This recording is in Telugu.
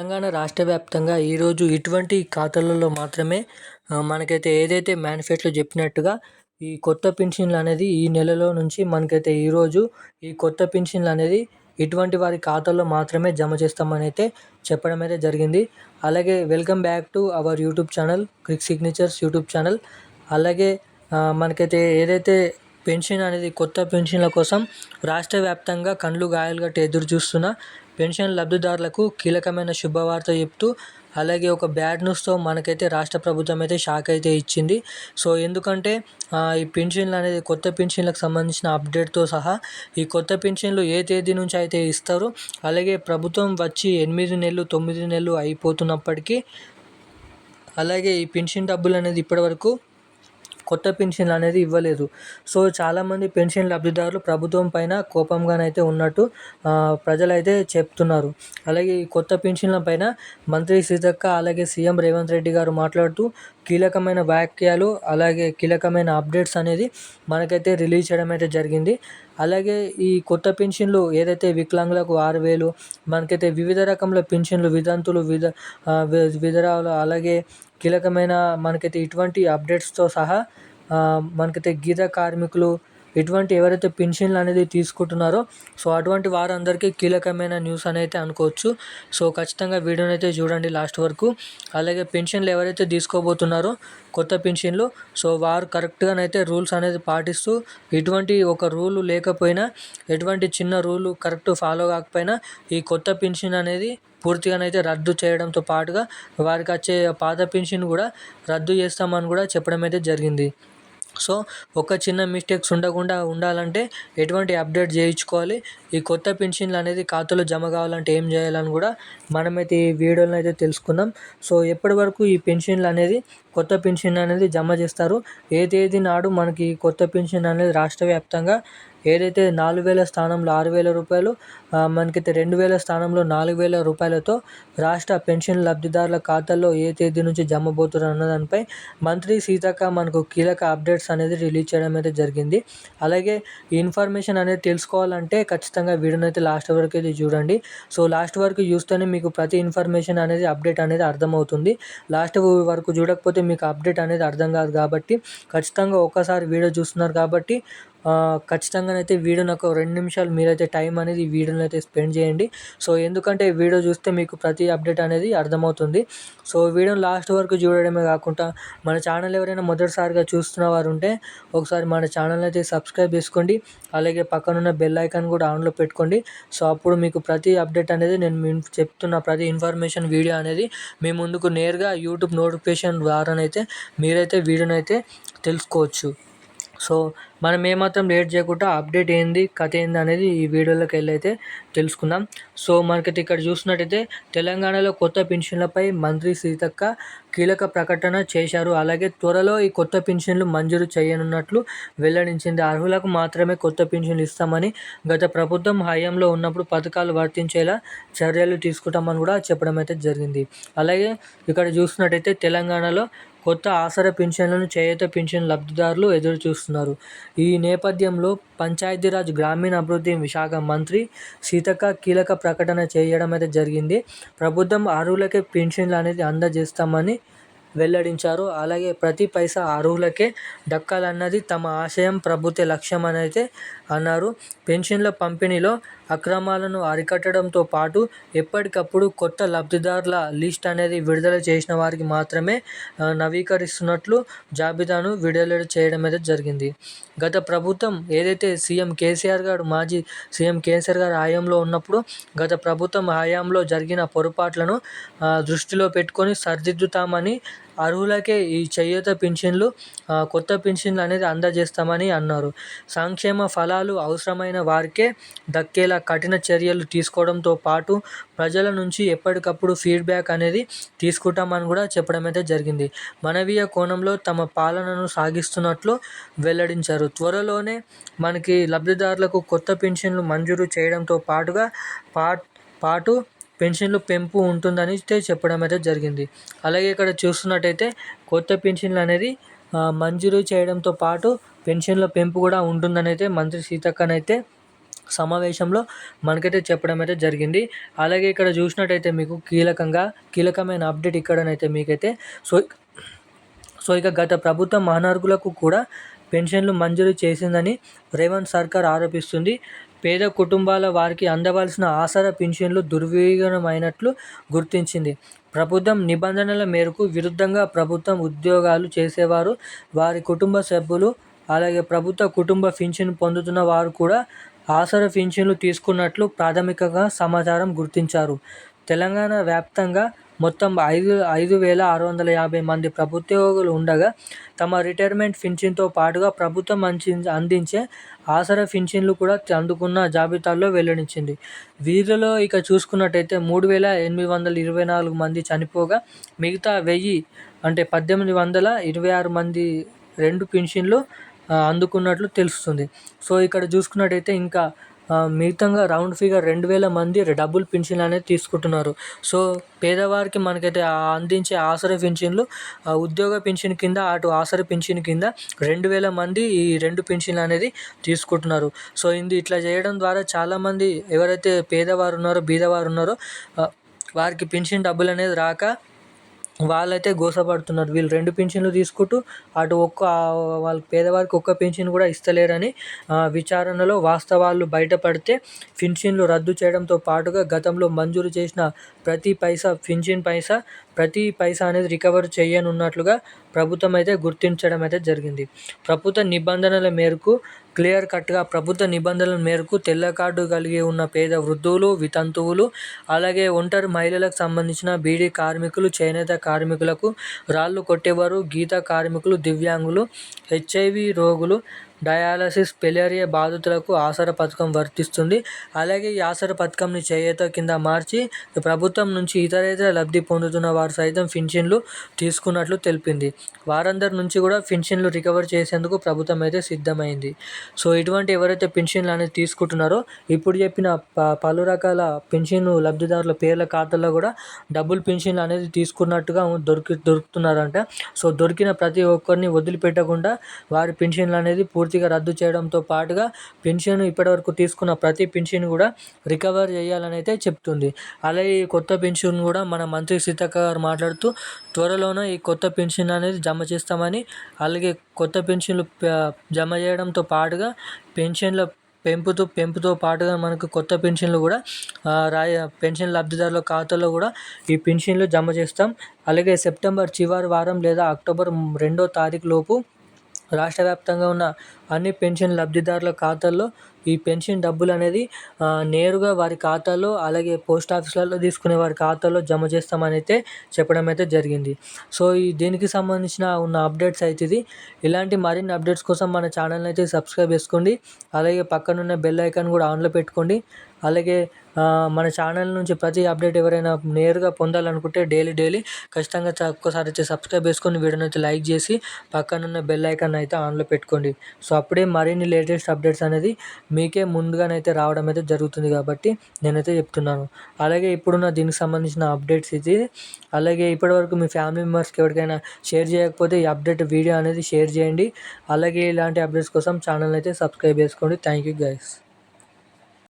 తెలంగాణ రాష్ట్ర వ్యాప్తంగా ఈరోజు ఇటువంటి ఖాతాలలో మాత్రమే మనకైతే ఏదైతే మేనిఫెస్టోలో చెప్పినట్టుగా ఈ కొత్త పెన్షన్లు అనేది ఈ నెలలో నుంచి మనకైతే ఈరోజు ఈ కొత్త పెన్షన్లు అనేది ఇటువంటి వారి ఖాతాల్లో మాత్రమే జమ చేస్తామని అయితే చెప్పడం అయితే జరిగింది. అలాగే welcome back to our YouTube channel Crick Signatures YouTube channel. అలాగే మనకైతే ఏదైతే పెన్షన్ అనేది కొత్త పెన్షన్ల కోసం రాష్ట్ర వ్యాప్తంగా కండ్లు గాయాలు ఎదురు చూస్తున్న పెన్షన్ లబ్ధిదారులకు కీలకమైన శుభవార్త చెప్తూ అలాగే ఒక బ్యాడ్ న్యూస్తో మనకైతే రాష్ట్ర ప్రభుత్వం అయితే షాక్ అయితే ఇచ్చింది. సో ఎందుకంటే ఈ పెన్షన్లు అనేది కొత్త పెన్షన్లకు సంబంధించిన అప్డేట్తో సహా ఈ కొత్త పెన్షన్లు ఏ తేదీ నుంచి అయితే ఇస్తారో అలాగే ప్రభుత్వం వచ్చి ఎనిమిది నెలలు తొమ్మిది నెలలు అయిపోతున్నప్పటికీ అలాగే ఈ పెన్షన్ డబ్బులు అనేది ఇప్పటివరకు కొత్త పెన్షన్లు అనేది ఇవ్వలేదు. సో చాలామంది పెన్షన్ లబ్ధిదారులు ప్రభుత్వం పైన కోపంగానైతే ఉన్నట్టు ప్రజలైతే చెప్తున్నారు. అలాగే ఈ కొత్త పెన్షన్ల పైన మంత్రి సీతక్క అలాగే సీఎం రేవంత్ రెడ్డి గారు మాట్లాడుతూ కీలకమైన వ్యాఖ్యలు అలాగే కీలకమైన అప్డేట్స్ అనేది మనకైతే రిలీజ్ చేయడం అయితే జరిగింది. అలాగే ఈ కొత్త పెన్షన్లు ఏదైతే వికలాంగులకు ఆరు వేలు మనకైతే వివిధ రకముల పెన్షన్లు వితంతులు విధ విధరాలు అలాగే కీలకమైన మనకైతే ఇటువంటి అప్డేట్స్తో సహా మనకైతే గీత కార్మికులు ఇటువంటి ఎవరైతే పెన్షన్లు అనేది తీసుకుంటున్నారో సో అటువంటి వారందరికీ కీలకమైన న్యూస్ అని అయితే అనుకోవచ్చు. సో ఖచ్చితంగా వీడియోని అయితే చూడండి లాస్ట్ వరకు. అలాగే పెన్షన్లు ఎవరైతే తీసుకోబోతున్నారో కొత్త పెన్షన్లు సో వారు కరెక్ట్గానైతే రూల్స్ అనేది పాటిస్తూ ఎటువంటి ఒక రూల్ లేకపోయినా ఎటువంటి చిన్న రూల్ కరెక్ట్ ఫాలో కాకపోయినా ఈ కొత్త పెన్షన్ అనేది పూర్తిగానైతే రద్దు చేయడంతో పాటుగా వారికి వచ్చే పాత పెన్షన్ కూడా రద్దు చేస్తామని కూడా చెప్పడం అయితే జరిగింది. సో ఒక చిన్న మిస్టేక్స్ ఉండకుండా ఉండాలంటే ఎటువంటి అప్డేట్ చేయించుకోవాలి. ఈ కొత్త పెన్షన్లు అనేది ఖాతాలో జమ కావాలంటే ఏం చేయాలని కూడా మనమైతే ఈ వీడియోలో అయితే తెలుసుకుందాం. సో ఎప్పటి వరకు ఈ పెన్షన్లు అనేది కొత్త పెన్షన్ అనేది జమ చేస్తారు. ఏ తేదీ నాడు మనకి కొత్త పెన్షన్ అనేది రాష్ట్ర వ్యాప్తంగా ఏదైతే నాలుగు వేల స్థానంలో ఆరు వేల రూపాయలు మనకైతే రెండు వేల స్థానంలో నాలుగు వేల రూపాయలతో రాష్ట్ర పెన్షన్ లబ్ధిదారుల ఖాతాల్లో ఏ తేదీ నుంచి జమ అన్న దానిపై మంత్రి సీతక్క మనకు కీలక అప్డేట్స్ అనేది రిలీజ్ చేయడం అయితే జరిగింది. అలాగే ఈ ఇన్ఫర్మేషన్ అనేది తెలుసుకోవాలంటే ఖచ్చితంగా వీడియోని లాస్ట్ వరకు అయితే చూడండి. సో లాస్ట్ వరకు చూస్తేనే మీకు ప్రతి ఇన్ఫర్మేషన్ అనేది అప్డేట్ అనేది అర్థమవుతుంది. లాస్ట్ వరకు చూడకపోతే మీకు అప్డేట్ అనేది అర్థం కాదు కాబట్టి ఖచ్చితంగా ఒక్కసారి వీడియో చూస్తున్నారు కాబట్టి ఖచ్చితంగానైతే వీడియోని ఒక రెండు నిమిషాలు మీరైతే టైం అనేది ఈ వీడియోని అయితే స్పెండ్ చేయండి. సో ఎందుకంటే వీడియో చూస్తే మీకు ప్రతి అప్డేట్ అనేది అర్థమవుతుంది. సో వీడియోని లాస్ట్ వరకు చూడడమే కాకుండా మన ఛానల్ ఎవరైనా మొదటిసారిగా చూస్తున్న వారు ఉంటే ఒకసారి మన ఛానల్ అయితే సబ్స్క్రైబ్ చేసుకోండి. అలాగే పక్కనున్న బెల్ ఐకాన్ కూడా ఆన్లో పెట్టుకోండి. సో అప్పుడు మీకు ప్రతి అప్డేట్ అనేది నేను చెప్తున్న ప్రతి ఇన్ఫర్మేషన్ వీడియో అనేది మీ ముందుకు నేరుగా యూట్యూబ్ నోటిఫికేషన్ ద్వారానైతే మీరైతే వీడియోనైతే తెలుసుకోవచ్చు. సో మనం ఏమాత్రం లేట్ చేయకుండా అప్డేట్ ఏంది కథ ఏంది అనేది ఈ వీడియోలోకి వెళ్ళి అయితే తెలుసుకుందాం. సో మనకైతే ఇక్కడ చూసినట్టయితే తెలంగాణలో కొత్త పెన్షన్లపై మంత్రి సీతక్క కీలక ప్రకటన చేశారు. అలాగే త్వరలో ఈ కొత్త పెన్షన్లు మంజూరు చేయనున్నట్లు వెల్లడించింది. అర్హులకు మాత్రమే కొత్త పెన్షన్లు ఇస్తామని గత ప్రభుత్వం హయాంలో ఉన్నప్పుడు పథకాలు వర్తించేలా చర్యలు తీసుకుంటామని కూడా చెప్పడం అయితే జరిగింది. అలాగే ఇక్కడ చూసినట్టయితే తెలంగాణలో కొత్త ఆసరా పింఛన్లను చేయూత పింఛన్ లబ్ధిదారులు ఎదురు చూస్తున్నారు ఈ నేపథ్యంలో పంచాయతీరాజ్ గ్రామీణ అభివృద్ధి శాఖ మంత్రి సీతక్క కీలక ప్రకటన చేయడం అయితే జరిగింది. ప్రభుత్వం అర్హులకే పింఛన్లు అనేది అందజేస్తామని వెల్లడించారు. అలాగే ప్రతి పైసా అర్హులకే దక్కాలన్నది తమ ఆశయం ప్రభుత్వ లక్ష్యం అయితే అన్నారు. పెన్షన్ల పంపిణీలో అక్రమాలను అరికట్టడంతో పాటు ఎప్పటికప్పుడు కొత్త లబ్ధిదారుల లిస్ట్ అనేది విడుదల చేసిన వారికి మాత్రమే నవీకరిస్తున్నట్లు జాబితాను విడుదల చేయడం అయితే జరిగింది. గత ప్రభుత్వం ఏదైతే సీఎం కేసీఆర్ గారు మాజీ సీఎం కేసీఆర్ గారు హయాంలో ఉన్నప్పుడు గత ప్రభుత్వం హయాంలో జరిగిన పొరపాట్లను దృష్టిలో పెట్టుకొని సరిదిద్దుతామని అర్హులకే ఈ చేయూత పింఛన్లు కొత్త పింఛన్లు అనేది అందజేస్తామని అన్నారు. సంక్షేమ ఫలాలు అవసరమైన వారికే దక్కేలా కఠిన చర్యలు తీసుకోవడంతో పాటు ప్రజల నుంచి ఎప్పటికప్పుడు ఫీడ్బ్యాక్ అనేది తీసుకుంటామని కూడా చెప్పడం అయితే జరిగింది. మనవీయ కోణంలో తమ పాలనను సాగిస్తున్నట్లు వెల్లడించారు. త్వరలోనే మనకి లబ్ధిదారులకు కొత్త పెన్షన్లు మంజూరు చేయడంతో పాటుగా పాటు పెన్షన్లు పెంపు ఉంటుందని అయితే చెప్పడం అయితే జరిగింది. అలాగే ఇక్కడ చూస్తున్నట్టయితే కొత్త పెన్షన్లు అనేది మంజూరు చేయడంతో పాటు పెన్షన్ల పెంపు కూడా ఉంటుందని అయితే మంత్రి సీతక్కనైతే సమావేశంలో మనకైతే చెప్పడం అయితే జరిగింది. అలాగే ఇక్కడ చూసినట్టయితే మీకు కీలకంగా కీలకమైన అప్డేట్ ఇక్కడనైతే మీకైతే సో సో ఇక గత ప్రభుత్వం మహానర్గులకు కూడా పెన్షన్లు మంజూరు చేసిందని రేవంత్ సర్కార్ ఆరోపిస్తుంది. పేద కుటుంబాల వారికి అందవలసిన ఆసరా పింఛన్లు దుర్వినియోగమైనట్లు గుర్తించింది. ప్రభుత్వం నిబంధనల మేరకు విరుద్ధంగా ప్రభుత్వం ఉద్యోగాలు చేసేవారు వారి కుటుంబ సభ్యులు అలాగే ప్రభుత్వ కుటుంబ పింఛన్ పొందుతున్న వారు కూడా ఆసరా పింఛన్లు తీసుకున్నట్లు ప్రాథమికంగా సమాచారం గుర్తించారు. తెలంగాణ వ్యాప్తంగా మొత్తం ఐదు ఐదు వేల ఆరు వందల యాభై మంది ప్రభుత్వోగులు ఉండగా తమ రిటైర్మెంట్ పింఛన్తో పాటుగా ప్రభుత్వం అందించే ఆసరా పింఛన్లు కూడా అందుకున్న జాబితాలో వెల్లడించింది. వీరిలో ఇక చూసుకున్నట్టయితే మూడు వేల ఎనిమిది వందల ఇరవై నాలుగు మంది చనిపోగా మిగతా వెయ్యి అంటే పద్దెనిమిది వందల ఇరవై ఆరు మంది రెండు పెన్షన్లు అందుకున్నట్లు తెలుస్తుంది. సో ఇక్కడ చూసుకున్నట్టయితే ఇంకా మిగతాగా రౌండ్ ఫిగర్ రెండు వేల మంది డబుల్ పింఛన్ అనేది తీసుకుంటున్నారు. సో పేదవారికి మనకైతే అందించే ఆసరా పింఛన్లు ఉద్యోగ పింఛన్ కింద అటు ఆసరా పింఛన్ కింద రెండు వేల మంది ఈ రెండు పింఛన్లు అనేది తీసుకుంటున్నారు. సో ఇది ఇట్లా చేయడం ద్వారా చాలామంది ఎవరైతే పేదవారు ఉన్నారో బీదవారు ఉన్నారో వారికి పెన్షన్ డబ్బులు అనేది రాక వాళ్ళైతే గోసపడుతున్నారు. వీళ్ళు రెండు పింఛన్లు తీసుకుంటూ అటు ఒక్క వాళ్ళ పేదవారికి ఒక్క పింఛన్ కూడా ఇస్తలేరని విచారణలో వాస్తవాలు బయటపడితే పింఛన్లు రద్దు చేయడంతో పాటుగా గతంలో మంజూరు చేసిన ప్రతి పైసా పింఛన్ పైసా ప్రతి పైసా అనేది రికవర్ చేయనున్నట్లుగా ప్రభుత్వం అయితే గుర్తించడం అయితే జరిగింది. ప్రభుత్వ నిబంధనల మేరకు క్లియర్ కట్గా ప్రభుత్వ నిబంధనల మేరకు తెల్ల కార్డు కలిగి ఉన్న పేద వృద్ధులు వితంతువులు అలాగే ఒంటరి మహిళలకు సంబంధించిన బీడీ కార్మికులు చేనేత కార్మికులకు రాళ్ళు కొట్టేవారు గీత కార్మికులు దివ్యాంగులు హెచ్ఐవి రోగులు డయాలసిస్ పెలేరియా బాధితులకు ఆసరా పథకం వర్తిస్తుంది. అలాగే ఈ ఆసరా పథకంని చేయూత కింద మార్చి ప్రభుత్వం నుంచి ఇతర ఇతర లబ్ధి పొందుతున్న వారు సైతం పెన్షన్లు తీసుకున్నట్లు తెలిపింది. వారందరి నుంచి కూడా పెన్షన్లు రికవర్ చేసేందుకు ప్రభుత్వం అయితే సిద్ధమైంది. సో ఇటువంటి ఎవరైతే పెన్షన్లు అనేది తీసుకుంటున్నారో ఇప్పుడు చెప్పిన ప పలు రకాల పెన్షన్ లబ్ధిదారుల పేర్ల ఖాతాల్లో కూడా డబుల్ పెన్షన్లు అనేది తీసుకున్నట్టుగా దొరికి దొరుకుతున్నారంట. సో దొరికిన ప్రతి ఒక్కరిని వదిలిపెట్టకుండా వారి పెన్షన్లు అనేది పూర్తి పూర్తిగా రద్దు చేయడంతో పాటుగా పెన్షన్ ఇప్పటివరకు తీసుకున్న ప్రతి పెన్షన్ కూడా రికవర్ చేయాలని అయితే చెప్తుంది. అలాగే ఈ కొత్త పెన్షన్ కూడా మన మంత్రి సీతక్క గారు మాట్లాడుతూ త్వరలోనే ఈ కొత్త పెన్షన్ అనేది జమ చేస్తామని అలాగే కొత్త పెన్షన్లు జమ చేయడంతో పాటుగా పెన్షన్ల పెంపుతో పెంపుతో పాటుగా మనకు కొత్త పెన్షన్లు కూడా రాయ పెన్షన్ లబ్ధిదారుల ఖాతాలో కూడా ఈ పెన్షన్లు జమ చేస్తాం. అలాగే సెప్టెంబర్ చివరి వారం లేదా అక్టోబర్ రెండో తారీఖు లోపు రాష్ట్ర వ్యాప్తంగా ఉన్న అన్ని పెన్షన్ లబ్ధిదారుల ఖాతాల్లో ఈ పెన్షన్ డబ్బులు అనేది నేరుగా వారి ఖాతాలో అలాగే పోస్ట్ ఆఫీసులలో తీసుకునే వారి ఖాతాలో జమ చేస్తామని అయితే చెప్పడం అయితే జరిగింది. సో ఈ దీనికి సంబంధించిన ఉన్న అప్డేట్స్ అయితే ఇది. ఇలాంటి మరిన్ని అప్డేట్స్ కోసం మన ఛానల్ని అయితే సబ్స్క్రైబ్ చేసుకోండి. అలాగే పక్కనున్న బెల్ ఐకాన్ కూడా ఆన్లో పెట్టుకోండి. అలాగే మన ఛానల్ నుంచి ప్రతి అప్డేట్ ఎవరైనా నేరుగా పొందాలనుకుంటే డైలీ డైలీ ఖచ్చితంగా ఒక్కసారి అయితే సబ్స్క్రైబ్ చేసుకొని వీడియోని అయితే లైక్ చేసి పక్కనున్న బెల్ ఐకాన్ అయితే ఆన్లో పెట్టుకోండి. సో అప్పుడే మరిన్ని లేటెస్ట్ అప్డేట్స్ అనేది మీకే ముందుగానైతే రావడం అయితే జరుగుతుంది కాబట్టి నేనైతే చెప్తున్నాను. అలాగే ఇప్పుడున్న దీనికి సంబంధించిన అప్డేట్స్ ఇది. అలాగే ఇప్పటివరకు మీ ఫ్యామిలీ మెంబర్స్కి ఎవరికైనా షేర్ చేయకపోతే ఈ అప్డేట్ వీడియో అనేది షేర్ చేయండి. అలాగే ఇలాంటి అప్డేట్స్ కోసం ఛానల్ అయితే సబ్స్క్రైబ్ చేసుకోండి. Thank you guys.